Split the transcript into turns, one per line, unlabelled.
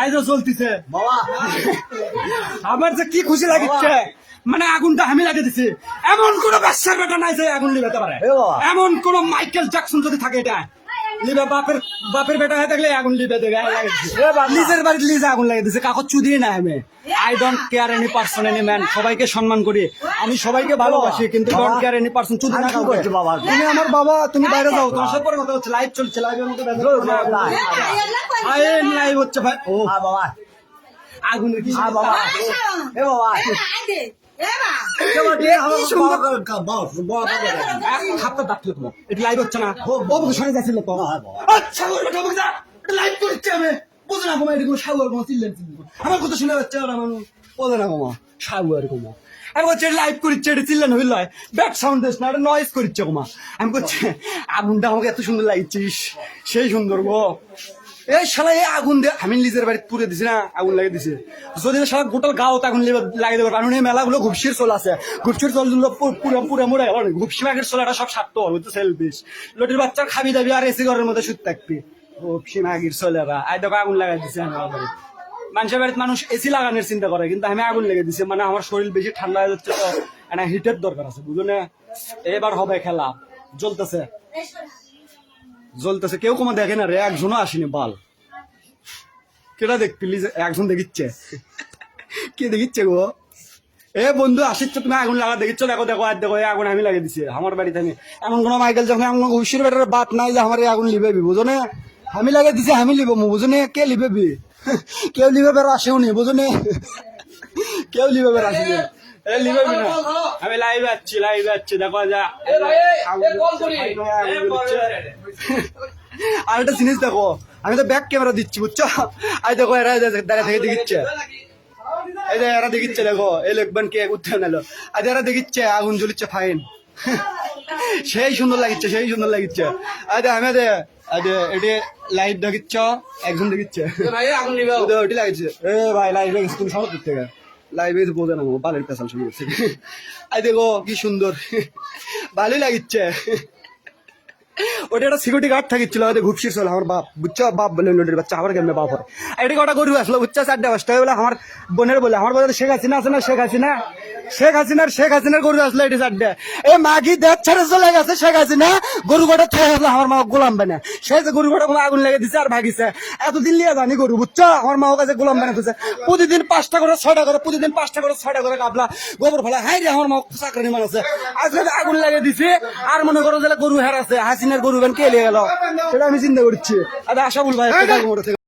আইজও চলতিছে
বাবা
আমার যে কি খুশি লাগিচ্ছে মানে আগুনটা আমি লাগিয়ে দিছে। এমন কোন ব্যবসার বেটা নাই যে আগুন লিবাতে পারে। এমন কোন মাইকেল জ্যাকসন যদি থাকে এটা। লিবে বাপের বাপের বেটা হয়ে থাকলে আগুন লিবে দেবে আগুন। নিজের বাড়িতে লিজে আগুন লাগিয়ে দিছে কাকত চুদিয়ে না আমি I don't care any person any man সবাইকে সম্মান করি আমি সবাইকে ভালোবাসি কিন্তু। ডোন্ট কেয়ার এনি পার্সন চুদি না কাউকে।
বাবা?
তুমি আমার বাবা তুমি বাইরে যাও তোমার সাথে পরে কথা হচ্ছে লাইভ চলছে লাইভের মধ্যে ব্যস্ত
জোর, লাইভ।
হচ্ছে ভাই ও
বাবা
আগুনের কি
বাবা এ বাবা
আমি। আমার কথা শুনে যাচ্ছে ওরা মানুষ। না কমা কমা বলছি লাইভ করছে এটা চিল্লেন হইল ব্যাক সাউন্ড দিস না এটা নয়েজ করছে কমা আমি করছি আগুনটা আমাকে এত সুন্দর লাগছিস সেই সুন্দর গো এই শালা এই আগুন দিয়ে আমি নিজের বাড়িতে পুড়ে দিছি না, আগুন লাগিয়ে দিছে। যদি শালা গোটাল গাও আগুন লাগিয়ে দেবে কারণ এই মেলাগুলো ঘুপসির চল আছে। ঘুপসির চলগুলো পুরো পুরো মুড়ে গেল ঘুপসি মাগের চল, এটা সব স্বার্থ তো সেলফিস লটির বাচ্চার খাবি দাবি আর এসি ঘরের মধ্যে শুট থাকবি। ঘুপসি মাগির চলেরা আই দেখো আগুন লাগাই দিছে আমার বাড়িতে মানুষের বাড়িতে মানুষ এসি লাগানোর চিন্তা করে কিন্তু আমি আগুন লেগে দিছি। মানে আমার শরীর বেশি ঠান্ডা হয়ে যাচ্ছে, তো হিটের দরকার আছে বুঝলো না এবার হবে খেলা। জ্বলতেছে। জ্বলতেছে, কেউ কোনো দেখে না রে, একজনও আসেনি, বাল। কেটা দেখ প্লিজ একজন দেখিচ্ছে। কে দেখিচ্ছে গো? এ বন্ধু, আসিচ্ছে, তুমি আগুন লাগা দেখিচ্ছ, দেখো দেখো, আর দেখো আগুন আমি লাগিয়ে দিছি, আমার বাড়িতে আমি। এমন কোনো মাইকেল যখন এমন হুশির বেটার বাত নাই যে আমার আগুন লিবেবি বুঝো না আমি লাগিয়ে দিছি, আমি লিব বুঝো না কে লিবেবি? কেউ লিবে বের, আসেও নি বুঝো না কেউ লিবে লিবেবি না। আমি লাইভে আছি লাইভে আছি দেখো যা আর একটা জিনিস দেখো আমি তো ব্যাক ক্যামেরা দিচ্ছি বুঝছ? আই দেখো এরা দাঁড়া থেকে দেখিচ্ছে। এই যে এরা দেখিচ্ছে দেখো এই লোকবান কে উঠতে নিলো। আজ এরা দেখিচ্ছে আগুন জ্বলিচ্ছে ফাইন সেই সুন্দর লাগিচ্ছে সেই সুন্দর লাগিচ্ছে। আজ আমি দে আজ এটি লাইভ দেখিচ্ছ একজন দেখিচ্ছে। ওটি লাগিচ্ছে। এ ভাই লাগিচ্ছে তুমি সব দিক থেকে। লাইভে বোঝে না পেশাল আই দেখো, কি সুন্দর। ভালোই লাগিচ্ছে। ওটা একটা সিকিউরিটি গার্ড থাকিছিল হয়তো ঘুপসির চলে, আমার বাপ। বুঝছ? বাপ বলে, লোডের বাচ্চা আমার কেমনে বাপ হয় এটা কটা গরু আসলো, বুঝছ? পাঁচটা বলে, আমার বোনের বলে, আমার বলে শেখ না আছে না, শেখ হাসিনা? শেখ হাসিনার শেখ হাসিনার গরু আসলো এটি চারটে। এ মাগি দেখ ছেড়ে চলে গেছে শেখ হাসিনা গরু কটা খেয়ে আসলো আমার মা গোলাম বানে। সে যে গরু কটা কোনো আগুন লেগে দিছে আর ভাগিছে। এতদিন লিয়ে জানি গরু বুঝছ? আমার মা কাছে গোলাম বানে দিছে প্রতিদিন পাঁচটা করে ছয়টা করে প্রতিদিন পাঁচটা করে ছয়টা করে কাবলা গোবর ফেলা হ্যাঁ রে আমার মা চাকরি মান আছে আজকে আগুন লাগে দিছে আর মনে করো যে গরু হেরাছে হাসিনার গরু গান কে লিয়ে গেল? সেটা আমি চিন্তা করছি। আর আশা বলব